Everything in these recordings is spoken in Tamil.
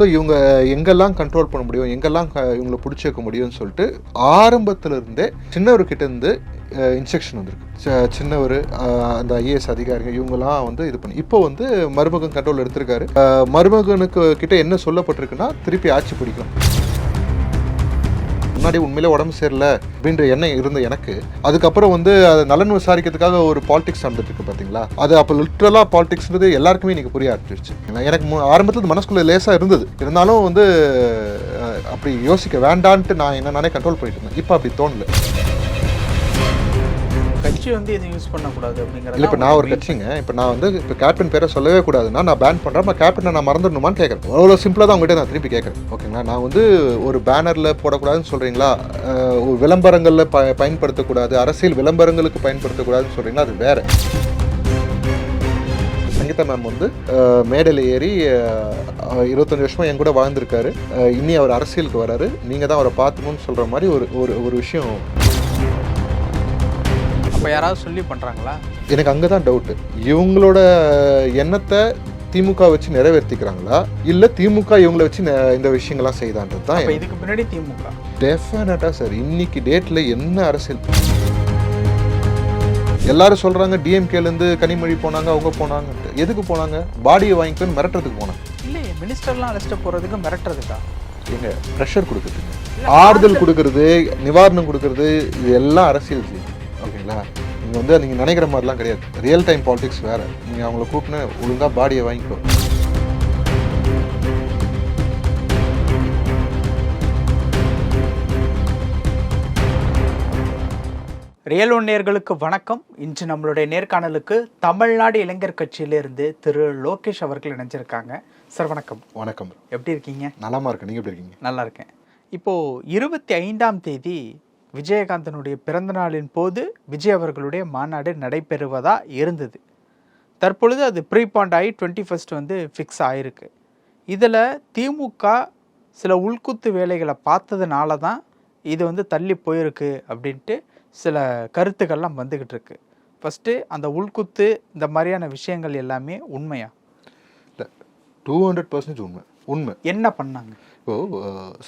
ஸோ இவங்க எங்கெல்லாம் கண்ட்ரோல் பண்ண முடியும் எங்கெல்லாம் க- இவங்களை பிடிச்சி வைக்க முடியும்னு சொல்லிட்டு ஆரம்பத்திலிருந்தே சின்னவர்கிட்ட இருந்து இன்ஸ்ட்ரக்ஷன் வந்திருக்கு. ச- சின்னவர் அந்த ஐஏஎஸ் அதிகாரிகள் இவங்கெல்லாம் வந்து இது பண்ணி இப்போ வந்து மருமகன் கண்ட்ரோல் எடுத்திருக்காரு. மருமகனுக்கு கிட்ட என்ன சொல்லப்பட்டிருக்குன்னா திருப்பி ஆட்சி பிடிக்கும். முன்னாடி உண்மையிலே உடம்பு சரியில்லை அப்படின்ற எண்ணம் இருந்த எனக்கு. அதுக்கப்புறம் வந்து அது நலன் விசாரிக்கிறதுக்காக ஒரு பாலிடிக்ஸ் நடந்துட்டு இருக்கு பார்த்தீங்களா? அது அப்போ லிட்ரலாக பாலிடிக்ஸ்ன்றது எல்லாருக்குமே இன்னைக்கு புரிய ஆரம்பிச்சிருச்சு. எனக்கு ஆரம்பத்தில் ஆரம்பத்துல மனசுக்குள்ள லேசாக இருந்தது. இருந்தாலும் வந்து அப்படி யோசிக்க வேண்டான்ட்டு நான் என்னென்னே கண்ட்ரோல் பண்ணிட்டு இருந்தேன். இப்போ அப்படி தோணல. கட்சி வந்து எதுவும் யூஸ் பண்ணக்கூடாது அப்படிங்கிறது இல்லை இப்போ நான் ஒரு கட்சிங்க. இப்போ நான் வந்து இப்போ கேப்டன் பேரை சொல்லவே கூடாதுன்னா நான் பேன் பண்ணுறேன் நான் கேப்டனை நான் மறந்துடணுமான்னு கேட்குறேன் அவ்வளோ சிம்பிளாக தான் உங்கள்கிட்ட நான் திருப்பி கேட்குறேன் ஓகேங்களா நான் வந்து ஒரு பேனரில் போடக்கூடாதுன்னு சொல்கிறீங்களா விளம்பரங்களில் ப பயன்படுத்தக்கூடாது. அரசியல் விளம்பரங்களுக்கு பயன்படுத்தக்கூடாதுன்னு சொல்கிறீங்களா அது வேற. சங்கீதா மேம் வந்து மேடையில் ஏறி இருபத்தஞ்சு வருஷமா என் கூட வாழ்ந்திருக்காரு. இனி அவர் அரசியலுக்கு வராரு. நீங்கள் தான் அவரை பார்த்துக்கணும்னு சொல்கிற மாதிரி ஒரு ஒரு விஷயம் அப்போ யாராவது சொல்லி பண்ணுறாங்களா எனக்கு அங்கே தான் டவுட்டு இவங்களோட எண்ணத்தை திமுக வச்சு நிறைவேற்றிக்கிறாங்களா இல்லை திமுக இவங்களை வச்சு இந்த விஷயங்கள்லாம் செய்தான்றது தான் இதுக்கு பின்னாடி திமுக. டெஃபினட்டாக சார் இன்னைக்கு டேட்டில் என்ன அரசியல்? எல்லாரும் சொல்கிறாங்க டிஎம்கேலேருந்து கனிமொழி போனாங்க அவங்க போனாங்கன்ட்டு. எதுக்கு போனாங்க? பாடியை வாங்கிக்கணும்னு மிரட்டுறதுக்கு போனாங்க. இல்லையே மினிஸ்டர்லாம் அரெஸ்ட்டு போகிறதுக்கு மிரட்டுறதுக்கா? எங்க ப்ரெஷர் கொடுக்குறதுங்க ஆறுதல் கொடுக்கறது நிவாரணம் கொடுக்கறது இது எல்லாம் அரசியல் செய்யும் ஓகேங்களா நீங்கள் வந்து நீங்கள் நினைக்கிற மாதிரிலாம் கிடையாது. ரியல் டைம் பாலிடிக்ஸ் வேறு. நீங்கள் அவங்கள கூப்பிட்டு ஒழுங்காக பாடியை வாங்கிக்கோ. ரியல் ஒன் நேயர்களுக்கு வணக்கம். இன்று நம்மளுடைய நேர்காணலுக்கு தமிழ்நாடு இளைஞர் கட்சியிலிருந்து திரு லோகேஷ் அவர்கள் இணைஞ்சிருக்காங்க. சார் வணக்கம். வணக்கம். எப்படி இருக்கீங்க? நலமா இருக்கு நீங்கள் எப்படி இருக்கீங்க? நல்லா இருக்கேன். இப்போது இருபத்தி ஐந்தாம் தேதி விஜயகாந்தனுடைய பிறந்தநாளின் போது விஜய் அவர்களுடைய மாநாடு நடைபெறுவதாக இருந்தது. தற்பொழுது அது ப்ரீபாண்ட் ஆகி டுவெண்ட்டி ஃபஸ்ட் வந்து ஃபிக்ஸ் ஆயிருக்கு. இதில் திமுக சில உள்குத்து வேலைகளை பார்த்ததுனால தான் இது வந்து தள்ளி போயிருக்கு அப்படின்ட்டு சில கருத்துக்கள்லாம் வந்துக்கிட்டு இருக்கு. ஃபஸ்ட்டு அந்த உள்குத்து இந்த மாதிரியான விஷயங்கள் எல்லாமே உண்மையா? இல்லை டூ ஹண்ட்ரட் பர்சன்டேஜ் உண்மை. உண்மை. என்ன பண்ணாங்க? இப்போ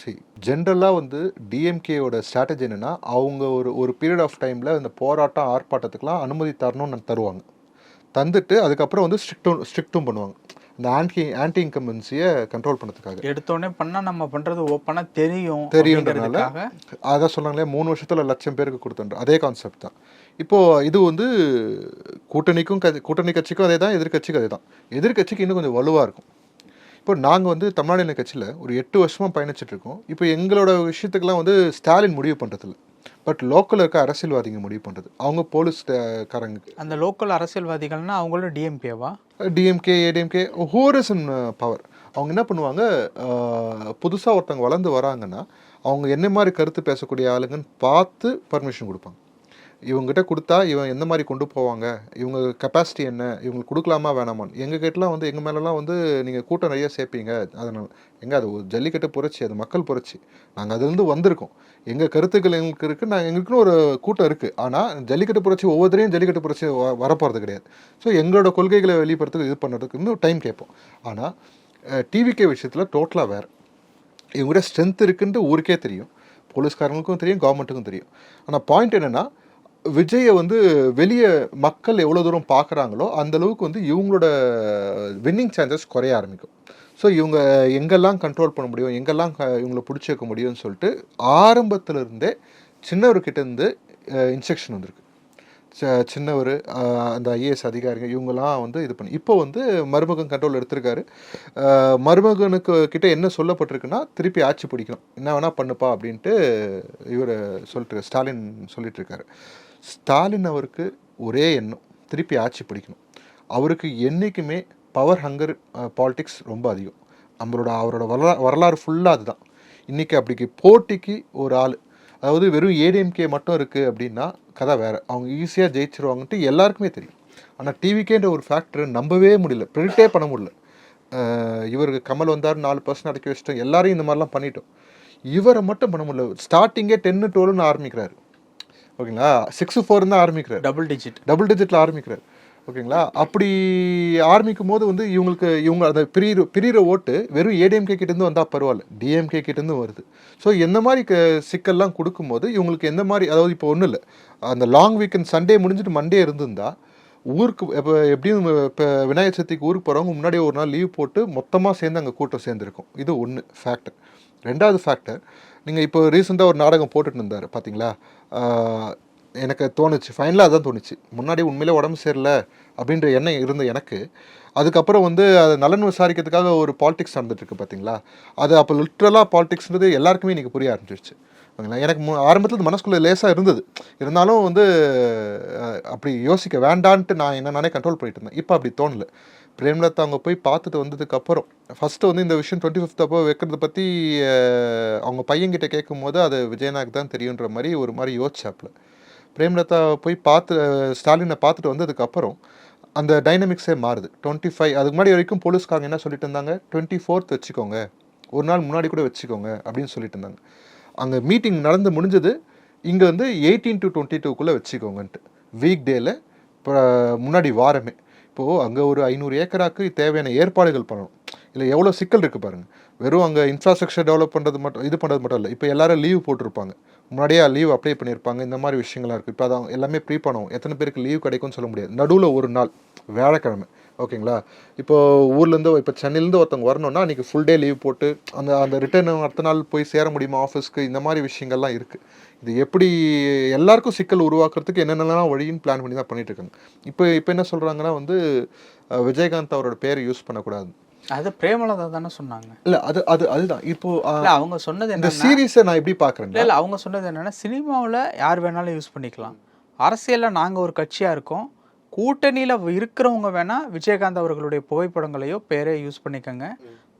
சி ஜென்ரலாக வந்து டிஎம்கேயோட ஸ்ட்ராட்டஜி என்னன்னா அவங்க ஒரு ஒரு பீரியட் ஆஃப் டைமில் இந்த போராட்டம் ஆர்ப்பாட்டத்துக்குலாம் அனுமதி தரணும்னு தருவாங்க. தந்துட்டு அதுக்கப்புறம் வந்து ஸ்ட்ரிக்டும் ஸ்ட்ரிக்ட்டும் பண்ணுவாங்க. இந்த ஆன்டி ஆன்டி இன்கம்பன்சியை கண்ட்ரோல் பண்ணுறதுக்காக எடுத்தோடனே பண்ணா நம்ம பண்றது ஓப்பனா தெரியும் தெரியுன்றதுனால அதான் சொன்னாங்களே மூணு வருஷத்துல லட்சம் பேருக்கு கொடுத்தோன்ற அதே கான்செப்ட் தான். இப்போ இது வந்து கூட்டணிக்கும் கூட்டணி கட்சிக்கும் அதே தான் எதிர்க்கட்சிக்கும் அதே தான் எதிர்க்கட்சிக்கு இன்னும் கொஞ்சம் வலுவாக இருக்கும். இப்போ நாங்கள் வந்து தமிழ்நாடு கட்சியில் ஒரு எட்டு வருஷமாக பயணிச்சுட்டு இருக்கோம் இப்போ எங்களோட விஷயத்துக்கெல்லாம் வந்து ஸ்டாலின் முடிவு பண்ணுறதில்ல பட் லோக்கலில் இருக்க அரசியல்வாதிங்க முடிவு பண்ணுறது அவங்க போலீஸ் காரங்க. அந்த லோக்கல் அரசியல்வாதிகள்னா அவங்களும் டிஎம்கேவா டிஎம்கே ஏடிஎம்கே ஹோரஸ் இன் பவர். அவங்க என்ன பண்ணுவாங்க புதுசாக ஒருத்தவங்க வளர்ந்து வராங்கன்னா அவங்க என்ன மாதிரி கருத்து பேசக்கூடிய ஆளுங்கன்னு பார்த்து பர்மிஷன் கொடுப்பாங்க. இவங்ககிட்ட கொடுத்தா இவன் எந்த மாதிரி கொண்டு போவாங்க? இவங்க கெப்பாசிட்டி என்ன? இவங்களுக்கு கொடுக்கலாமா வேணாமான்னு. எங்கள் கிட்டலாம் வந்து எங்கள் மேலெலாம் வந்து நீங்கள் கூட்டம் நிறைய சேர்ப்பீங்க. அதனால் எங்கே அது ஒரு ஜல்லிக்கட்டு புரட்சி அது மக்கள் புரட்சி. நாங்கள் அதுலேருந்து வந்திருக்கோம். எங்கள் கருத்துக்கள் எங்களுக்கு இருக்குது நான் எங்களுக்குன்னு ஒரு கூட்டம் இருக்குது ஆனால் ஜல்லிக்கட்டு புரட்சி ஒவ்வொருத்தரையும் ஜல்லிக்கட்டு புரட்சி வ- வரப்போகிறது கிடையாது. ஸோ எங்களோட கொள்கைகளை வெளிப்படுத்துறதுக்கு இது பண்ணுறதுக்கு இன்னும் டைம் கேட்போம். ஆனால் டிவிகே விஷயத்தில் டோட்டலாக வேறு. இவங்ககிட்ட ஸ்ட்ரென்த் இருக்குன்ட்டு ஊருக்கே தெரியும். போலீஸ்காரங்களுக்கும் தெரியும் கவர்மெண்ட்டுக்கும் தெரியும். ஆனால் பாயிண்ட் என்னென்னா விஜயை வந்து வெளியே மக்கள் எவ்வளோ தூரம் பார்க்குறாங்களோ அந்த அளவுக்கு வந்து இவங்களோட வின்னிங் சான்சஸ் குறைய ஆரம்பிக்கும். ஸோ இவங்க எங்கெல்லாம் கண்ட்ரோல் பண்ண முடியும் எங்கெல்லாம் க- இவங்களை பிடிச்சி வைக்க முடியும்னு சொல்லிட்டு ஆரம்பத்திலிருந்தே சின்னவர்கிட்ட இருந்து இன்ஸ்ட்ரக்ஷன் வந்திருக்கு. சின்னவர் அந்த ஐஏஎஸ் அதிகாரிகள் இவங்கெல்லாம் வந்து இது பண்ணி இப்போ வந்து மருமகன் கண்ட்ரோல் எடுத்திருக்காரு. மருமகனுக்கு கிட்ட என்ன சொல்லப்பட்டிருக்குன்னா திருப்பி ஆட்சி பிடிக்கணும். என்ன வேணால் பண்ணுப்பா அப்படின்ட்டு இவர் சொல்லிட்டு ஸ்டாலின் சொல்லிட்டு இருக்காரு ஸ்டாலின் அவருக்கு ஒரே எண்ணம் திருப்பி ஆட்சி பிடிக்கணும். அவருக்கு என்றைக்குமே பவர் ஹங்கர் பாலிடிக்ஸ் ரொம்ப அதிகம். நம்மளோட அவரோட வரலா வரலாறு ஃபுல்லாக அதுதான். இன்றைக்கி அப்படிக்கு போட்டிக்கு ஒரு ஆள் அதாவது வெறும் ஏடிஎம்கே மட்டும் இருக்குது அப்படின்னா கதை வேறு. அவங்க ஈஸியாக ஜெயிச்சிருவாங்கன்ட்டு எல்லாருக்குமே தெரியும். ஆனால் டிவிக்கேன்ற ஒரு ஃபேக்டரை நம்பவே முடியல. ப்ரிடிக்டே பண்ண முடியல. இவருக்கு கமல் வந்தார் நாலு பர்சன்ட் அடக்கி வச்சிட்டோம். எல்லாரையும் இந்த மாதிரிலாம் பண்ணிட்டோம். இவரை மட்டும் பண்ண முடியல. ஸ்டார்டிங்கே டென்னு டுவெல்னு ஆரம்பிக்கிறாரு. ஓகேங்களா? சிக்ஸ் ஃபோர் தான் ஆரம்பிக்கிறார். டபுள் டிஜிட் டபுள் டிஜிட்டில் ஆரம்பிக்கிறார். ஓகேங்களா? அப்படி ஆரம்பிக்கும் போது வந்து இவங்களுக்கு இவங்க அந்த பிரியிற பிரியிற ஓட்டு வெறும் ஏடிஎம்கே கிட்டேருந்து வந்தால் பரவாயில்ல. டிஎம்கே கிட்டேருந்து வருது. ஸோ எந்த மாதிரி க சிக்கல்லாம் கொடுக்கும்போது இவங்களுக்கு எந்த மாதிரி அதாவது இப்போ ஒன்றும் இல்லை. அந்த லாங் வீக்கெண்ட் சண்டே முடிஞ்சிட்டு மண்டே இருந்திருந்தா ஊருக்கு இப்போ எப்படியும் இப்போ விநாயகர் சதுர்த்திக்கு ஊருக்கு போகிறவங்க முன்னாடியே ஒரு நாள் லீவ் போட்டு மொத்தமாக சேர்ந்து அங்கே கூட்டம் சேர்ந்துருக்கும். இது ஒன்று ஃபேக்டர் ரெண்டாவது ஃபேக்டர் நீங்கள் இப்போ ரீசெண்டாக ஒரு நாடகம் போட்டுட்டு இருந்தார் பார்த்தீங்களா எனக்கு தோணுச்சு. ஃபைனலாக அதான் தோணுச்சு. முன்னாடி உண்மையிலே உடம்பு சரியில்ல அப்படின்ற எண்ணம் இருந்த எனக்கு. அதுக்கப்புறம் வந்து அது நலன் விசாரிக்கிறதுக்காக ஒரு பாலிடிக்ஸ் நடந்துட்டுருக்கு பார்த்தீங்களா? அது அப்போ லிட்ரலாக பாலிடிக்ஸ்ன்றது எல்லாருக்குமே இன்றைக்கி புரிய ஆரம்பிச்சிருச்சு. ஓகேங்களா? எனக்கு மு ஆரம்பத்தில் மனசுக்குள்ளே லேசாக இருந்தது. இருந்தாலும் வந்து அப்படி யோசிக்க வேண்டான்ட்டு நான் என்ன நானே கண்ட்ரோல் பண்ணிட்டு இருந்தேன். இப்போ அப்படி தோணல. பிரேம்லதா அவங்க போய் பார்த்துட்டு வந்ததுக்கப்புறம் ஃபஸ்ட்டு வந்து இந்த விஷயம் டுவெண்ட்டி ஃபிஃப்த் அப்போ வைக்கிறத பற்றி அவங்க பையன்கிட்ட கேட்கும்போது அது விஜயநாக்கு தான் தெரியுன்ற மாதிரி ஒரு மாதிரி யோசிச்சாப்புல. பிரேம்லதா போய் பார்த்து ஸ்டாலினை பார்த்துட்டு வந்ததுக்கப்புறம் அந்த டைனமிக்ஸே மாறுது. டுவெண்ட்டி ஃபைவ் அதுக்கு முன்னாடி வரைக்கும் போலீஸ்காரங்க என்ன சொல்லிட்டு இருந்தாங்க? டுவெண்ட்டி ஃபோர்த் வச்சுக்கோங்க. ஒரு நாள் முன்னாடி கூட வச்சுக்கோங்க அப்படின்னு சொல்லிட்டு இருந்தாங்க. அங்கே மீட்டிங் நடந்து முடிஞ்சது இங்கே வந்து எயிட்டீன் டு டுவெண்ட்டி டூக்குள்ளே வச்சுக்கோங்கன்ட்டு. வீக் டேயில் இப்போ முன்னாடி வாரமே. இப்போது அங்கே ஒரு ஐநூறு ஏக்கராக்கு தேவையான ஏற்பாடுகள் பண்ணணும். இல்லை எவ்வளோ சிக்கல் இருக்குது பாருங்கள் வெறும் அங்கே இன்ஃப்ராஸ்ட்ரக்சர் டெவலப் பண்ணுறது மட்டும் இது பண்ணுறது மட்டும் இல்லை. இப்போ எல்லோரும் லீவ் போட்டிருப்பாங்க. முன்னாடியே லீவ் அப்ளை பண்ணியிருப்பாங்க. இந்த மாதிரி விஷயங்கள்லாம் இருக்குது இப்போ அதான் எல்லாமே ப்ரீ பண்ணுவோம். எத்தனை பேருக்கு லீவ் கிடைக்கும்னு சொல்ல முடியாது. நடுவில் ஒரு நாள் வியாழக்கிழமை. ஓகேங்களா? இப்போ ஊர்லேருந்து இப்போ சென்னையிலேருந்து ஒருத்தவங்க வரணும்னா அன்றைக்கி ஃபுல் டே லீவ் போட்டு அந்த அந்த ரிட்டர்ன் அடுத்த நாள் போய் சேர முடியுமா ஆஃபீஸ்க்கு இந்த மாதிரி விஷயங்கள்லாம் இருக்குது இது எப்படி எல்லாருக்கும் சிக்கல் உருவாக்குறதுக்கு என்னென்னலாம் வழின்னு பிளான் பண்ணி தான் பண்ணிட்டு இருக்காங்க. இப்போ இப்போ என்ன சொல்கிறாங்கன்னா வந்து விஜயகாந்த் அவரோட பேரை யூஸ் பண்ணக்கூடாது. அது பிரேமலதா தானே சொன்னாங்க. இல்லை அது அது அதுதான். இப்போ அவங்க சொன்னது இந்த சீரீஸை நான் எப்படி பார்க்குறேன் இல்ல அவங்க சொன்னது என்னன்னா சினிமாவுல யார் வேணாலும் யூஸ் பண்ணிக்கலாம். அரசியல்ல நாங்க ஒரு கட்சியா இருக்கோம். கூட்டணியில இருக்கிறவங்க வேணா விஜயகாந்த் அவர்களுடைய புகைப்படங்களையோ பெயரையோ யூஸ் பண்ணிக்கோங்க.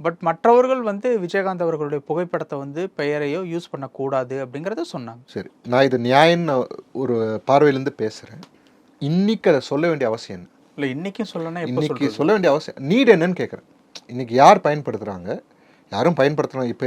பட் மற்றவர்கள் வந்து விஜயகாந்த் அவர்களுடைய புகைப்படத்தை வந்து பெயரையோ யூஸ் பண்ணக்கூடாது அப்படிங்கறத சொன்னாங்க. சரி நான் இது நியாயம்னு ஒரு பார்வையிலேருந்து பேசுகிறேன் இன்னைக்கு அதை சொல்ல வேண்டிய அவசியம் என்ன? இல்ல இன்னைக்கும் சொல்லணும் எப்போ இன்னைக்கு சொல்ல வேண்டிய அவசியம் நீட் என்னன்னு கேட்குறேன் இன்னைக்கு யார் பயன்படுத்துகிறாங்க யாரும் பயன்படுத்தணும். இப்போ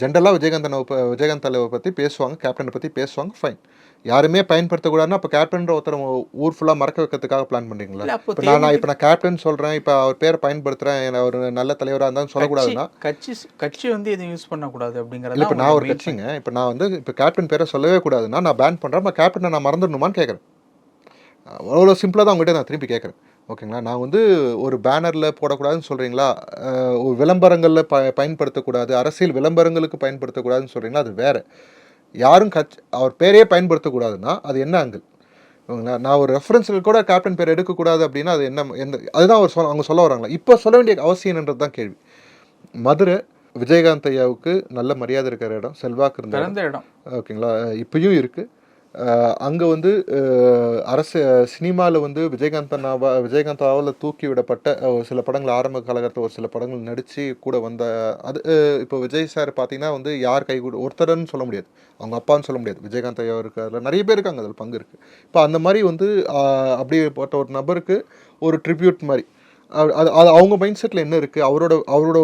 ஜென்ரலாக விஜயகாந்தனை விஜயகாந்த் தலைவை பற்றி பேசுவாங்க கேப்டனை பற்றி பேசுவாங்க ஃபைன் யாருமே பயன்படுத்தக்கூடாதுன்னா அப்போ கேப்டன்ற ஒருத்தர் ஊர் ஃபுல்லாக மறக்க வைக்கிறதுக்காக பிளான் பண்ணுறீங்களா இப்போ நான் இப்போ நான் கேப்டன் சொல்கிறேன் இப்போ அவர் பேரை பயன்படுத்துகிறேன் அவர் நல்ல தலைவராக இருந்தாலும் சொல்லக்கூடாதுன்னா. கட்சி கட்சி வந்து எதுவும் யூஸ் பண்ணக்கூடாது அப்படிங்கறத இப்போ நான் ஒரு கட்சிங்க. இப்போ நான் வந்து இப்போ கேப்டன் பேரை சொல்லவே கூடாதுன்னா நான் பேன் பண்ணுறேன் இப்போ கேப்டனை நான் மறந்துடணுமான்னு கேட்குறேன் அவ்வளோ சிம்பிளாக தான் உங்கள்கிட்ட நான் திருப்பி கேட்குறேன் ஓகேங்களா? நான் வந்து ஒரு பேனரில் போடக்கூடாதுன்னு சொல்கிறீங்களா ஒரு விளம்பரங்களில் ப பயன்படுத்தக்கூடாது. அரசியல் விளம்பரங்களுக்கு பயன்படுத்தக்கூடாதுன்னு சொல்கிறீங்களா அது வேறு. யாரும் கட்சி அவர் பேரையே பயன்படுத்தக்கூடாதுன்னா அது என்ன அங்கிள் ஓகேங்களா? நான் ஒரு ரெஃபரன்ஸில் கூட கேப்டன் பேர் எடுக்கக்கூடாது அப்படின்னா அது என்ன எந்த அதுதான் அவர் சொல்ல அவங்க சொல்ல வராங்களா? இப்போ சொல்ல வேண்டிய அவசியம்ன்றது தான் கேள்வி. மதுரை விஜயகாந்த் ஐயாவுக்கு நல்ல மரியாதை இருக்கிற இடம் செல்வாக்கு இருந்த இடம். ஓகேங்களா? இப்பயும் இருக்குது அங்கே வந்து அரசு சினிமாவில் வந்து விஜயகாந்த் அண்ணாவா விஜயகாந்த் ஆவில் தூக்கி விடப்பட்ட ஒரு சில படங்கள் ஆரம்ப காலகட்டத்தில் ஒரு சில படங்கள் நடித்து கூட வந்த அது இப்போ விஜய் சார் பார்த்தீங்கன்னா வந்து யார் கை கூட ஒருத்தர்னு சொல்ல முடியாது. அவங்க அப்பான்னு சொல்ல முடியாது. விஜயகாந்த் ஐயா இருக்கு அதில் நிறைய பேர் இருக்காங்க அதில் பங்கு இருக்குது இப்போ அந்த மாதிரி வந்து அஹ், அப்படிப்பட்ட ஒரு நபருக்கு ஒரு ட்ரிபியூட் மாதிரி அது அது அது அவங்க மைண்ட் செட்டில் என்ன இருக்குது அவரோட அவரோட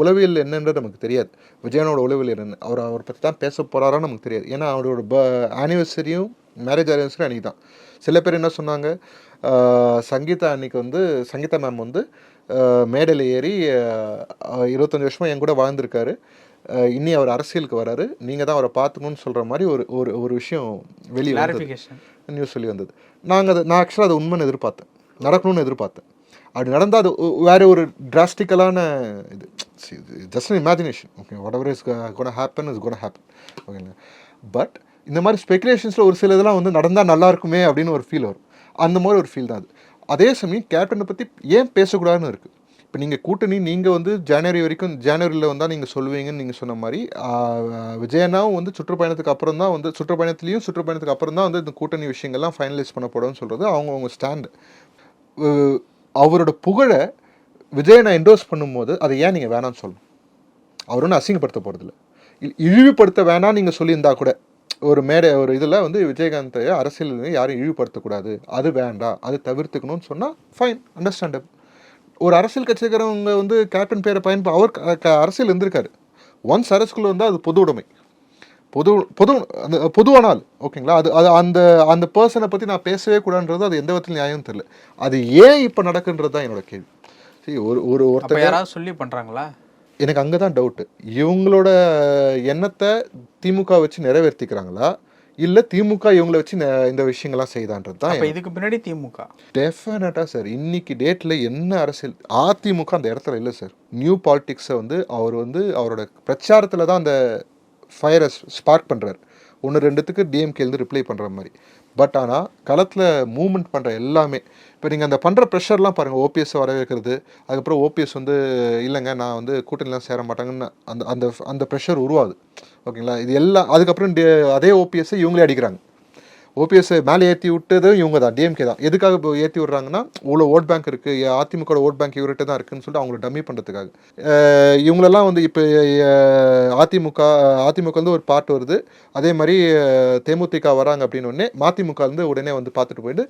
உளவியல் என்னன்றது நமக்கு தெரியாது. விஜயனோட உளவியல் என்னன்னு. அவர் அவரை பற்றி தான் பேச போகிறாரான்னு நமக்கு தெரியாது. ஏன்னா அவரோட ப ஆனிவர்சரியும் மேரேஜ் ஆனிவர்சரியும் அன்றைக்கி தான். சில பேர் என்ன சொன்னாங்க? சங்கீதா அன்னைக்கு வந்து சங்கீதா மேம் வந்து மேடையில் ஏறி இருபத்தஞ்சு வருஷமாக என் கூட வாழ்ந்திருக்காரு. ஆஹ் இனி அவர் அரசியலுக்கு வராரு. நீங்கள் தான் அவரை பார்த்துக்கணும்னு சொல்கிற மாதிரி ஒரு ஒரு ஒரு விஷயம் வெளியே நியூஸ் சொல்லி வந்தது நாங்கள் அதை நான் ஆக்சுவலாக அதை உண்மைன்னு எதிர்பார்த்தேன். நடக்கணும்னு எதிர்பார்த்தேன். அப்படி நடந்தால் அது ஒ- வேற ஒரு டிராஸ்டிக்கலான இது. Just imagination okay whatever is gonna happen is gonna happen ஓகேங்களா பட் இந்த மாதிரி ஸ்பெகுலேஷன்ஸில் ஒரு சில இதெல்லாம் வந்து நடந்தால் நல்லா இருக்குமே அப்படின்னு ஒரு ஃபீல் வரும். அந்த மாதிரி ஒரு ஃபீல் தான் அது. அதே சமயம் கேப்டனை பற்றி ஏன் பேசக்கூடாதுன்னு இருக்குது இப்போ நீங்கள் கூட்டணி நீங்கள் வந்து ஜனவரி வரைக்கும் ஜனவரியில் வந்தால் நீங்கள் சொல்லுவீங்கன்னு நீங்கள் சொன்ன மாதிரி விஜயனாவும் வந்து சுற்றுப்பயணத்துக்கு அப்புறம் தான் வந்து சுற்றுப்பயணத்துலேயும் சுற்றுப்பயணத்துக்கு அப்புறம் தான் வந்து இந்த கூட்டணி விஷயங்கள்லாம் ஃபைனலைஸ் பண்ணப்படும்னு சொல்கிறது அவங்கவுங்க ஸ்டாண்டு அவரோட புகழை விஜயனை என்டோஸ் பண்ணும்போது அதை ஏன் நீங்கள் வேணாம்னு சொல்லணும்? அவர் ஒன்றும் அசிங்கப்படுத்த போகிறதில்ல இழிவுபடுத்த வேணாம் நீங்கள் சொல்லியிருந்தா கூட ஒரு மேடை ஒரு இதில் வந்து விஜயகாந்தை அரசியல் யாரும் இழிவுபடுத்தக்கூடாது. அது வேண்டாம். அது தவிர்த்துக்கணும்னு சொன்னால் ஃபைன் அண்டர்ஸ்டாண்டபிள் ஒரு அரசியல் கட்சிக்காரவங்க வந்து கேப்டன் பேரை பயன்ப அவர் க- க- அரசியல் இருந்திருக்காரு. ஒன்ஸ் அரசுக்குள்ளே வந்தால் அது பொது உடைமை பொது பொது அந்த பொதுவான ஆள் ஓகேங்களா? அது அது அந்த அந்த பர்சனை பற்றி நான் பேசவே கூடாதுன்றது அது எந்த விதத்தில் நியாயம் தெரியல. அது ஏன் இப்போ நடக்குன்றது தான் என்னோட கேள்வி. சரி ஒரு ஒரு ஒருத்தர் யாராவது சொல்லி பண்றாங்களா? எனக்கு அங்கே தான் டவுட்டு இவங்களோட எண்ணத்தை திமுக வச்சு நிறைவேற்றிக்கிறாங்களா இல்லை திமுக இவங்கள வச்சு இந்த விஷயங்கள்லாம் செய்தான்றது தான் இதுக்கு பின்னாடி திமுக. டெஃபினட்டாக சார் இன்னைக்கு டேட்டில் என்ன அரசியல் அதிமுக அந்த இடத்துல இல்லை சார் நியூ பாலிடிக்ஸை வந்து அவர் வந்து அவரோட பிரச்சாரத்தில் தான் அந்த ஃபயரை ஸ்பார்க் பண்ணுறாரு ஒன்று ரெண்டுத்துக்கு டிஎம்கேலேருந்து ரிப்ளை பண்ணுற மாதிரி. பட் ஆனால் களத்தில் மூவ்மெண்ட் பண்ணுற எல்லாமே இப்போ நீங்கள் அந்த பண்ணுற ப்ரெஷர்லாம் பாருங்கள் ஓபிஎஸ் வரவேற்கிறது அதுக்கப்புறம் ஓபிஎஸ் வந்து இல்லைங்க நான் வந்து கூட்டணிலாம் சேர மாட்டாங்கன்னு அந்த அந்த அந்த ப்ரெஷர் உருவாது. ஓகேங்களா? இது எல்லாம் அதுக்கப்புறம் அதே ஓபிஎஸ்ஸை இவங்களே அடிக்கிறாங்க. ஓபிஎஸ்ஐ மேலே ஏற்றி விட்டதும் இவங்க தான் டிஎம்கே தான். எதுக்காக இப்போ ஏற்றி விட்றாங்கன்னா இவ்வளோ ஓட் பேங்க் இருக்குது அதிமுக ஓட் பேங்க் இவர்கிட்ட தான் இருக்குன்னு சொல்லிட்டு அவங்கள டம்மி பண்ணுறதுக்காக இவங்களெல்லாம் வந்து இப்போ அதிமுக அதிமுக வந்து ஒரு பாட்டு வருது. அதே மாதிரி தேமுதிக வராங்க அப்படின்னு உடனே மதிமுகலேருந்து உடனே வந்து பார்த்துட்டு போயிட்டு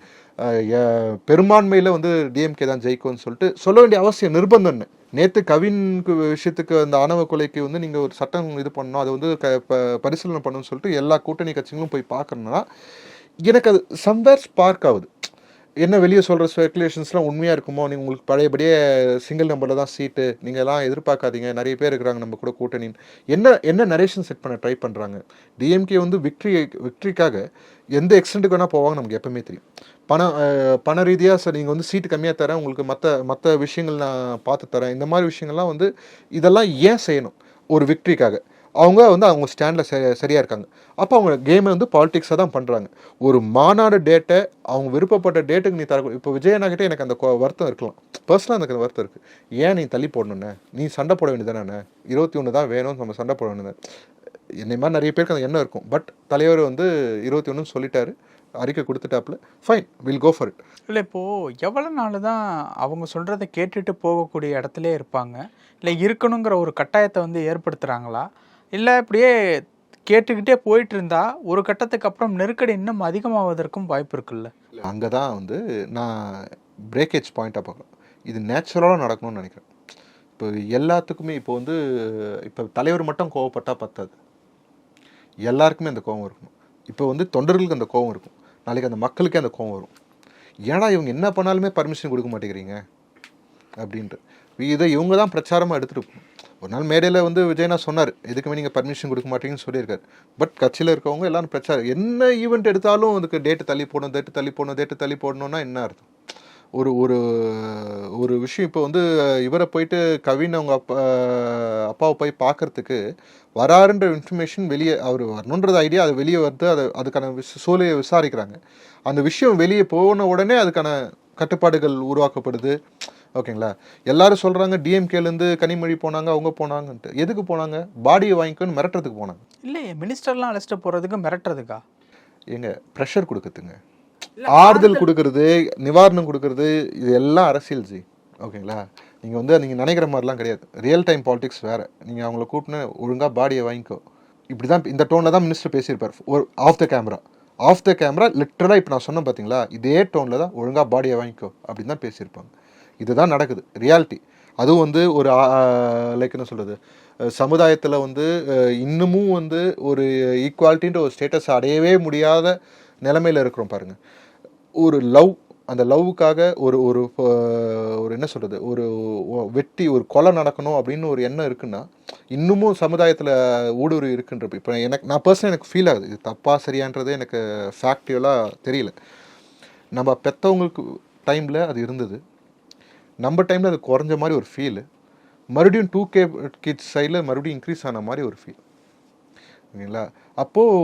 பெரும்பான்மையில் வந்து டிஎம்கே தான் ஜெயிக்கும்னு சொல்லிட்டு சொல்ல வேண்டிய அவசியம் நிர்பந்தம்னு. நேற்று கவின்க்கு விஷயத்துக்கு அந்த ஆணவ கொலைக்கு வந்து நீங்கள் ஒரு சட்டம் இது பண்ணணும் அதை வந்து க ப- பரிசீலனை பண்ணணும்னு சொல்லிட்டு எல்லா கூட்டணி கட்சிகளும் போய் பார்க்கணுன்னா எனக்கு அது சம்வேர் ஸ்பார்க் ஆகுது. என்ன வெளியே சொல்கிற ஸ்பெகுலேஷன்ஸ்லாம் உண்மையாக இருக்குமோ நீங்கள் உங்களுக்கு பழையபடியே சிங்கிள் நம்பரில் தான் சீட்டு நீங்கள் எல்லாம் எதிர்பார்க்காதீங்க. நிறைய பேர் இருக்கிறாங்க நம்ம கூட கூட்டணின்னு. என்ன என்ன நரேஷன் செட் பண்ண ட்ரை பண்ணுறாங்க டிஎம்கே வந்து விக்ட்ரி விக்ட்ரிக்காக எந்த எக்ஸ்டெண்ட்டுக்கு வேணால் போவாங்க நமக்கு எப்பவுமே தெரியும். பணம் பண ரீதியாக சார் நீங்கள் வந்து சீட்டு கம்மியாக தரேன் உங்களுக்கு மற்ற மற்ற விஷயங்கள் நான் பார்த்து தரேன். இந்த மாதிரி விஷயங்கள்லாம் வந்து இதெல்லாம் ஏன் செய்யணும்? ஒரு விக்ட்ரிக்காக அவங்க வந்து அவங்க ஸ்டாண்டில் சரி சரியாக இருக்காங்க. அப்போ அவங்க கேமை வந்து பாலிடிக்ஸாக தான் பண்ணுறாங்க ஒரு மாநாடு டேட்டை அவங்க விருப்பப்பட்ட டேட்டுக்கு நீ தர இப்போ விஜயனாகிட்டே எனக்கு அந்த வருத்தம் இருக்கலாம். பர்சனலாக எனக்கு அந்த வருத்தம் இருக்குது ஏன் நீ தள்ளி போடணுண்ணே நீ சண்டை போட வேண்டியதானே இருபத்தி ஒன்று தான் வேணும்னு நம்ம சண்டை போட வேண்டியது. என்னை மாதிரி நிறைய பேருக்கு அந்த எண்ணம் இருக்கும். பட் தலைவர் வந்து இருபத்தி ஒன்றுன்னு சொல்லிட்டாரு. அறிக்கை கொடுத்துட்டாப்புல. Fine will go for it இல்லை இப்போது எவ்வளோ நாள் தான் அவங்க சொல்கிறத கேட்டுட்டு போகக்கூடிய இடத்துலயே இருப்பாங்க. இல்லை இருக்கணுங்கிற ஒரு கட்டாயத்தை வந்து ஏற்படுத்துகிறாங்களா இல்லை இப்படியே கேட்டுக்கிட்டே போயிட்டு இருந்தா ஒரு கட்டத்துக்கு அப்புறம் நெருக்கடி இன்னும் அதிகமாவதற்கும் வாய்ப்பு இருக்குல்ல? அங்கே தான் வந்து நான் பிரேக்கேஜ் பாயிண்ட்டாக பார்க்குறேன் இது நேச்சுரலாக நடக்கணும்னு நினைக்கிறேன். இப்போ எல்லாத்துக்குமே இப்போ வந்து இப்போ தலைவர் மட்டும் கோவப்பட்டால் பத்தாது. எல்லாருக்குமே அந்த கோவம் இருக்கணும். இப்போ வந்து தொண்டர்களுக்கு அந்த கோவம் இருக்கும். நாளைக்கு அந்த மக்களுக்கே அந்த கோவம் வரும். ஏன்னா இவங்க என்ன பண்ணாலுமே பர்மிஷன் கொடுக்க மாட்டேங்கிறீங்க? அப்படின்ட்டு. இதை இவங்க தான் பிரச்சாரமாக எடுத்துகிட்டு போகணும் ஒரு நாள் மேடையில் வந்து விஜய்னா சொன்னார் எதுக்குமே நீங்கள் பர்மிஷன் கொடுக்க மாட்டீங்கன்னு சொல்லியிருக்காரு. பட் கட்சியில் இருக்கவங்க எல்லாரும் பிரச்சாரம் என்ன ஈவெண்ட் எடுத்தாலும் அதுக்கு டேட்டு தள்ளி போடணும் டேட்டு தள்ளி போடணும் டேட்டு தள்ளி போடணும்னா என்ன அர்த்தம்? ஒரு ஒரு ஒரு விஷயம் இப்போ வந்து இவரை போயிட்டு கவின் அவங்க அப்பா அப்பாவை போய் பார்க்கறதுக்கு வராருன்ற இன்ஃபர்மேஷன் வெளியே அவர் வரணுன்றது ஐடியா அது வெளியே வருது அது அதுக்கான விஷ சூழலை விசாரிக்கிறாங்க. அந்த விஷயம் வெளியே போன உடனே அதுக்கான கட்டுப்பாடுகள் உருவாக்கப்படுது. ஓகேங்களா? எல்லாரும் சொல்கிறாங்க டிஎம்கேலேருந்து கனிமொழி போனாங்க அவங்க போனாங்கன்ட்டு. எதுக்கு போனாங்க? பாடியை வாங்கிக்கோன்னு மிரட்டுறதுக்கு போனாங்க. இல்லையே மினிஸ்டர்லாம் அழைச்சிட்டு போறதுக்கு மிரட்டுறதுக்கா? ஏங்க ப்ரெஷர் கொடுக்குதுங்க ஆறுதல் கொடுக்கறது நிவாரணம் கொடுக்கறது இது எல்லாம் அரசியல் ஜி. ஓகேங்களா? நீங்கள் வந்து நீங்கள் நினைக்கிற மாதிரிலாம் கிடையாது. ரியல் டைம் பாலிடிக்ஸ் வேறு. நீங்கள் அவங்கள கூப்பிட்டு ஒழுங்காக பாடியை வாங்கிக்கோ. இப்படி தான் இந்த டோனில் தான் மினிஸ்டர் பேசியிருப்பார். ஒரு off the camera off the camera லிட்டரலாக இப்போ நான் சொன்னேன் பார்த்தீங்களா இதே டோனில் தான் ஒழுங்காக பாடியை வாங்கிக்கோ அப்படின்னு தான் பேசியிருப்பாங்க. இதுதான் நடக்குது. ரியாலிட்டி அதுவும் வந்து ஒரு லைக் என்ன சொல்கிறது சமுதாயத்தில் வந்து இன்னமும் வந்து ஒரு ஈக்குவாலிட்டின்ற ஒரு ஸ்டேட்டஸ் அடையவே முடியாத நிலமையில் இருக்கிறோம் பாருங்கள் ஒரு லவ் அந்த லவ்வுக்காக ஒரு ஒரு ஒரு என்ன சொல்கிறது ஒரு வெட்டி ஒரு கொலை நடக்கணும் அப்படின்னு ஒரு எண்ணம் இருக்குன்னா இன்னமும் சமுதாயத்தில் ஊடுருவி இருக்குன்றப்ப இப்போ எனக்கு நான் பர்சனல் எனக்கு ஃபீல் ஆகுது. இது தப்பாக சரியான்றது எனக்கு ஃபேக்டிவலாக தெரியல. நம்ம பெற்றவங்களுக்கு டைமில் அது இருந்தது. நம்ம டைமில் அது குறைஞ்ச மாதிரி ஒரு ஃபீலு மறுபடியும் டூ கே கிட்ஸ் சைடில் மறுபடியும் இன்க்ரீஸ் ஆன மாதிரி ஒரு ஃபீல் ஓகேங்களா அப்போது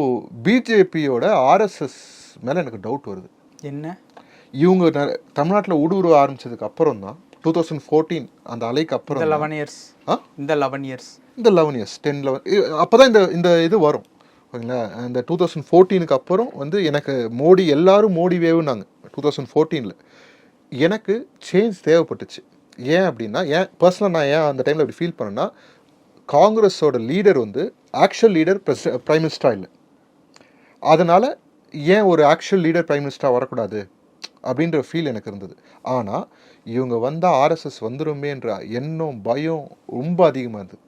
பிஜேபியோட ஆர்எஸ்எஸ் மேலே எனக்கு டவுட் வருது. என்ன? இவங்க தமிழ்நாட்டில் ஊடுருவ ஆரம்பிச்சதுக்கு அப்புறம் தான் டூ தௌசண்ட் ஃபோர்டீன் அந்த அலைக்கு அப்புறம் லெவன் இயர்ஸ் ஆ? இந்த லெவன் இயர்ஸ் இந்த லெவன் இயர்ஸ் டென் லெவன் அப்போ தான் இந்த இந்த இது வரும். ஓகேங்களா இந்த டூ தௌசண்ட் ஃபோர்டீனுக்கு அப்புறம் வந்து எனக்கு மோடி எல்லாரும் மோடி வேவுனாங்க. டூ தௌசண்ட் ஃபோர்டீனில் எனக்கு சேஞ்ச் தேவைப்பட்டுச்சு. ஏன் அப்படின்னா ஏன் பர்சனலாக நான் ஏன் அந்த டைமில் அப்படி ஃபீல் பண்ணேன்னா காங்கிரஸோட லீடர் வந்து ஆக்சுவல் லீடர் பிரசிட ப்ரைம் மினிஸ்டராக இல்லை. அதனால் ஏன் ஒரு ஆக்சுவல் லீடர் ப்ரைம் மினிஸ்டராக வரக்கூடாது அப்படின்ற ஃபீல் எனக்கு இருந்தது. ஆனால் இவங்க வந்தால் ஆர்எஸ்எஸ் வந்துருமேன்ற எண்ணம் பயம் ரொம்ப அதிகமாக இருந்தது.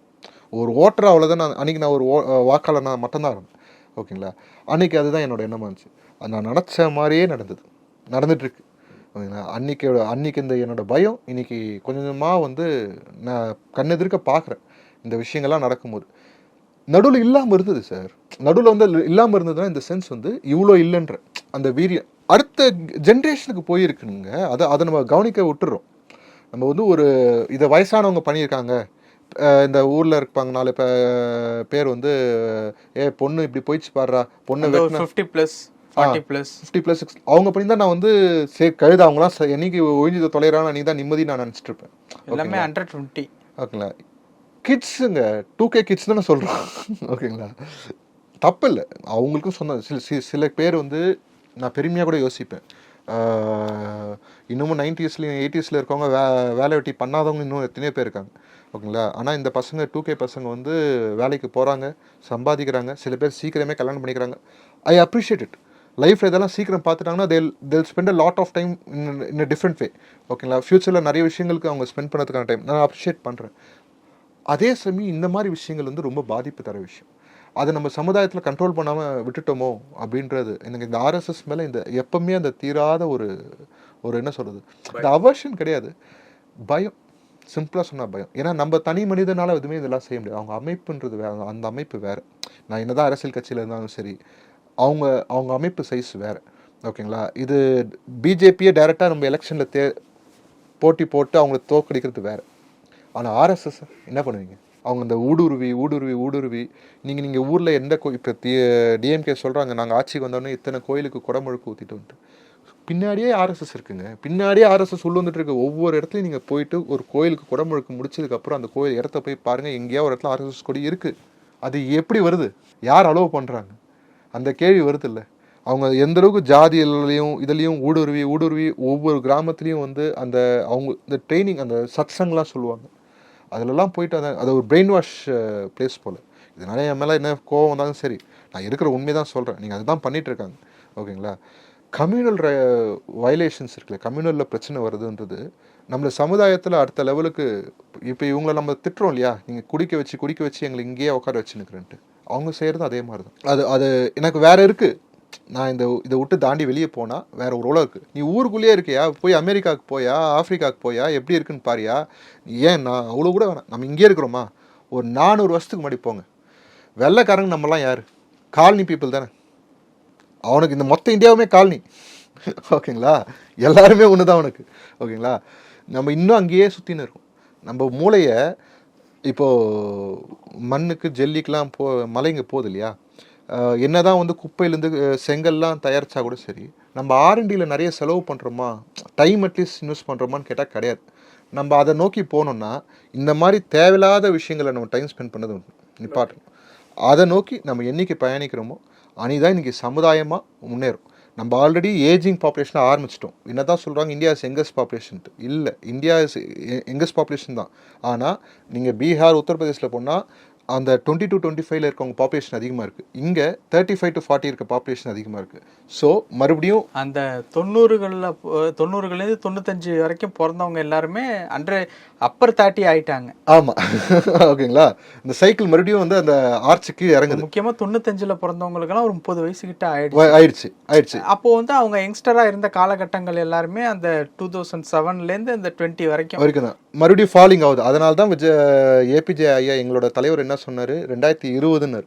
ஒரு ஓட்டர் அவ்வளோதான் நான் அன்றைக்கி நான் ஒரு ஓ வாக்காளர் நான் மட்டும்தான் இருந்தேன். ஓகேங்களா அன்னைக்கு அதுதான் என்னோட எண்ணமாக இருந்துச்சு. அது நான் நினச்ச மாதிரியே நடந்தது. நடந்துட்டுருக்கு அன்னைக்கோட அன்னைக்கு இந்த என்னோட பயம் இன்னைக்கு கொஞ்சம் கொஞ்சமாக வந்து நான் கண்ணெதிர்க்க பார்க்குறேன் இந்த விஷயங்கள்லாம் நடக்கும்போது. நடுவில் இல்லாமல் இருந்தது சார் நடுவில் வந்து இல்லாமல் இருந்ததுன்னா இந்த சென்ஸ் வந்து இவ்வளோ இல்லைன்ற அந்த வீரியம். அடுத்த ஜென்ரேஷனுக்கு போயிருக்குங்க. அதை அதை நம்ம கவனிக்க விட்டுறோம். நம்ம வந்து ஒரு இதை வயசானவங்க பண்ணியிருக்காங்க. இந்த ஊரில் இருப்பாங்க நாலு பே பேர் வந்து ஏ பொண்ணு இப்படி போயிடுச்சு பாடுறா பொண்ணு fifty plus fifty plus six. அவங்க பண்ணி தான் நான் வந்து சரி கழுது அவங்களாம் ச- என்னைக்கு ஒழிஞ்சு தொலைறான்னு அன்றைக்கி தான் நிம்மதி நான் நினச்சிட்டு இருப்பேன் எல்லாமே ஹண்ட்ரட் டுவெண்ட்டி ஓகேங்களா? கிட்ஸுங்க டூ கே கிட்ஸ் தானே சொல்கிறோம் ஓகேங்களா? தப்பு இல்லை அவங்களுக்கும் சொன்ன சில சில பேர் வந்து நான் பெருமையாக கூட யோசிப்பேன். இன்னமும் நைன்டிஸ்லேயும் எயிட்டிஸில் இருக்கவங்க வே வேலை வெட்டி பண்ணாதவங்க இன்னும் எத்தனையோ பேர் இருக்காங்க. ஓகேங்களா? ஆனால் இந்த பசங்க டூ கே பசங்க வந்து வேலைக்கு போகிறாங்க சம்பாதிக்கிறாங்க சில பேர் சீக்கிரமே கல்யாணம் பண்ணிக்கிறாங்க. ஐ அப்ரிஷியேட் இட் லைஃப்பில் இதெல்லாம் சீக்கிரம் பார்த்துட்டாங்கன்னா they'll they'll spend a lot of time in different way ஓகேங்களா ஃப்யூச்சரில் நிறைய விஷயங்களுக்கு அவங்க ஸ்பெண்ட் பண்ணுறதுக்கான டைம் நான் அப்ரிஷியேட் பண்ணுறேன் அதே சமயம் இந்த மாதிரி விஷயங்கள் வந்து ரொம்ப பாதிப்பு தர விஷயம். அதை நம்ம சமுதாயத்தில் கண்ட்ரோல் பண்ணாமல் விட்டுட்டோமோ அப்படின்றது எனக்கு இந்த ஆர்எஸ்எஸ் மேலே இந்த எப்பவுமே அந்த தீராத ஒரு ஒரு என்ன சொல்கிறது இந்த அவர்ஷன் கிடையாது. பயம். சிம்பிளாக சொன்னால் பயம். ஏன்னா நம்ம தனி மனிதனால எதுவுமே இதெல்லாம் செய்ய முடியாது. அவங்க அமைப்புன்றது வேற அந்த அமைப்பு வேறு. நான் என்னதான் அரசியல் கட்சியில் இருந்தாலும் சரி அவங்க அவங்க அமைப்பு சைஸ் வேறு. ஓகேங்களா இது பிஜேபியை டைரெக்டாக நம்ம எலெக்ஷனில் தே போட்டி போட்டு அவங்கள தோக்கடிக்கிறது வேறு. ஆனால் ஆர்எஸ்எஸ் என்ன பண்ணுவீங்க? அவங்க இந்த ஊடுருவி ஊடுருவி ஊடுருவி நீங்கள் நீங்கள் ஊரில் எந்த கோ இப்போ டிஎம்கே சொல்கிறாங்க நாங்கள் ஆட்சிக்கு வந்தோடனே இத்தனை கோயிலுக்கு குடமுழுக்கு ஊற்றிட்டு வந்துட்டு. பின்னாடியே ஆர்எஸ்எஸ் இருக்குங்க. பின்னாடியே ஆர்எஸ்எஸ் உள்ள வந்துட்டு இருக்க. ஒவ்வொரு இடத்துலையும் நீங்கள் போயிட்டு ஒரு கோயிலுக்கு குடமுழுக்கு முடிச்சதுக்கப்புறம் அந்த கோயில் இடத்த போய் பாருங்கள் எங்கேயா ஒரு இடத்துல ஆர்எஸ்எஸ் கொடி இருக்குது அது எப்படி வருது? யார் அலோவ் பண்ணுறாங்க அந்த கேள்வி வருது இல்லை. அவங்க எந்த அளவுக்கு ஜாதியிலையும் இதுலேயும் ஊடுருவி ஊடுருவி ஒவ்வொரு கிராமத்துலேயும் வந்து அந்த அவங்க இந்த ட்ரைனிங் அந்த சத்சங்லாம் சொல்லுவாங்க. அதிலெல்லாம் போயிட்டு அதை அது ஒரு பிரெயின் வாஷ் பிளேஸ் போல். இதனால என் மேலே என்ன கோவம் வந்தாலும் சரி நான் இருக்கிற உண்மை தான் சொல்கிறேன் நீங்கள் அதுதான் பண்ணிகிட்டு இருக்காங்க ஓகேங்களா கம்யூனல் வயலேஷன்ஸ் இருக்குல்ல கம்யூனலில் பிரச்சனை வருதுன்றது நம்மள சமுதாயத்தில் அடுத்த லெவலுக்கு இப்போ இவங்களை நம்ம திட்டுறோம் இல்லையா? நீங்கள் குடிக்க வச்சு குடிக்க வச்சு எங்களை இங்கேயே உட்கார வச்சுன்னுக்குறேன்ட்டு. அவங்க செய்கிறது அதே மாதிரி தான் அது அது எனக்கு வேறு இருக்குது நான் இந்த இதை விட்டு தாண்டி வெளியே போனால் வேற ஒரு உலகம் இருக்குது நீ ஊருக்குள்ளேயே இருக்கியா? போய் அமெரிக்காவுக்கு போயா? ஆஃப்ரிக்காவுக்கு போயா? எப்படி இருக்குன்னு பாரியா? ஏன் நான் அவ்வளோ கூட வேணாம். நம்ம இங்கே இருக்கிறோமா? ஒரு நானூறு வருஷத்துக்கு முன்னாடி போங்க. வெள்ளைக்காரங்க நம்மலாம் யார்? காலனி பீப்புள் தானே. அவனுக்கு இந்த மொத்த இந்தியாவுமே காலனி. ஓகேங்களா? எல்லாருமே ஒன்று தான் அவனுக்கு. ஓகேங்களா? நம்ம இன்னும் அங்கேயே சுற்றின்னு இருக்கோம். நம்ம மூளையை இப்போது மண்ணுக்கு ஜெல்லிக்கெலாம் போ மலைங்க போகுது இல்லையா என்ன தான் வந்து குப்பையிலேருந்து செங்கல்லாம் தயாரித்தா கூட சரி நம்ம ஆர்என்டியில் நிறைய செலவு பண்ணுறோமா டைம் அட்லீஸ்ட் இன்வெஸ்ட் பண்ணுறோமான்னு கேட்டால் கிடையாது. நம்ம அதை நோக்கி போனோம்னா இந்த மாதிரி தேவையில்லாத விஷயங்களை நம்ம டைம் ஸ்பெண்ட் பண்ணது நிப்பாட்டணும் அதை நோக்கி நம்ம என்னைக்கு பயணிக்கிறோமோ அனிதான் இன்றைக்கி சமுதாயமாக முன்னேறும். நம்ம ஆல்ரெடி ஏஜிங் பாப்புலேஷனை ஆரம்பிச்சிட்டோம். என்ன eh, தான் சொல்கிறாங்க இந்தியா இஸ் எங்கஸ்ட் பாப்புலேஷன்ட்டு இல்லை இந்தியா இஸ் எங்கஸ்ட் பாப்புலேஷன் தான். ஆனால் நீங்கள் பீகார் உத்தரப்பிரதேசில் போனால் அந்த டுவெண்ட்டி டு டுவெண்ட்டி ஃபைவ்ல இருக்கவங்க பாப்புலேஷன் அதிகமாக இருக்குது இங்கே தேர்ட்டி ஃபைவ் டு ஃபார்ட்டி இருக்க பாப்புலேஷன் அதிகமாக இருக்குது ஸோ மறுபடியும் அந்த தொண்ணூறுகளில் தொண்ணூறுகள்லேருந்து தொண்ணூத்தஞ்சு வரைக்கும் பிறந்தவங்க எல்லாருமே அண்டர் அப்பர் தேர்ட்டி ஆயிட்டாங்க. ஆமாம் ஓகேங்களா? இந்த சைக்கிள் மறுபடியும் வந்து அந்த ஆர்ச்சுக்கு இறங்குது. முக்கியமாக தொண்ணூத்தஞ்சில் பிறந்தவங்களுக்கெல்லாம் ஒரு முப்பது வயசு கிட்ட ஆயிடுச்சு. ஆயிடுச்சு ஆயிடுச்சு. அப்போ வந்து அவங்க யங்ஸ்டராக இருந்த காலகட்டங்கள் எல்லாருமே அந்த டூ தௌசண்ட் செவன்லேருந்து இந்த டுவெண்ட்டி வரைக்கும். வரைக்கும் தான். மறுபடியும் ஃபாலிங் ஆகுது. அதனால தான் விஜய் ஏபிஜே ஐயா எங்களோட தலைவர் என்ன சொன்னார் ரெண்டாயிரத்தி இருபதுன்னு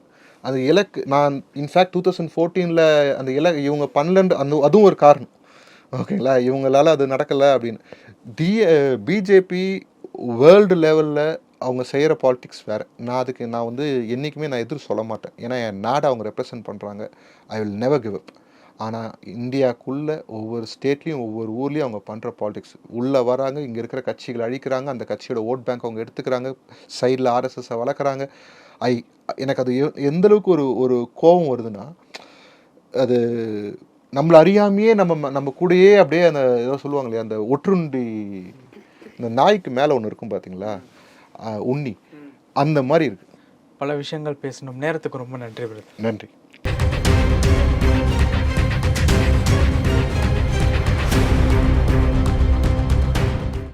அந்த இலக்கு நான் இன்ஃபேக்ட் டூ தௌசண்ட் ஃபோர்டீனில் அந்த இலக்கு இவங்க பண்ணலன்னு அந்த அதுவும் ஒரு காரணம். ஓகேங்களா இவங்களால அது நடக்கலை அப்படின்னு. டி பிஜேபி வேர்ல்டு லெவலில் அவங்க செய்கிற பாலிட்டிக்ஸ் வேறு. நான் அதுக்கு நான் வந்து என்றைக்குமே நான் எதிர் சொல்ல மாட்டேன். ஏன்னா என் நாடை அவங்க ரெப்ரசன்ட் பண்ணுறாங்க I will never give up ஆனால் இந்தியாக்குள்ளே ஒவ்வொரு ஸ்டேட்லேயும் ஒவ்வொரு ஊர்லேயும் அவங்க பண்ணுற பாலிடிக்ஸ் உள்ளே வராங்க இங்கே இருக்கிற கட்சிகளை அழிக்கிறாங்க அந்த கட்சியோட ஓட் பேங்க் அவங்க எடுத்துக்கிறாங்க சைடில் ஆர்எஸ்எஸ்ஸை வளர்க்குறாங்க. ஐ எனக்கு அது எந்த அளவுக்கு ஒரு ஒரு கோபம் வருதுன்னா அது நம்மளை அறியாமையே நம்ம நம்ம கூடயே அப்படியே அந்த ஏதோ சொல்லுவாங்க இல்லையா அந்த ஒற்றுண்டி இந்த நாய்க்கு மேலே ஒன்று இருக்கும் பார்த்தீங்களா உண்ணி. அந்த மாதிரி இருக்கு. பல விஷயங்கள் பேசணும். நேரத்துக்கு ரொம்ப நன்றி நன்றி.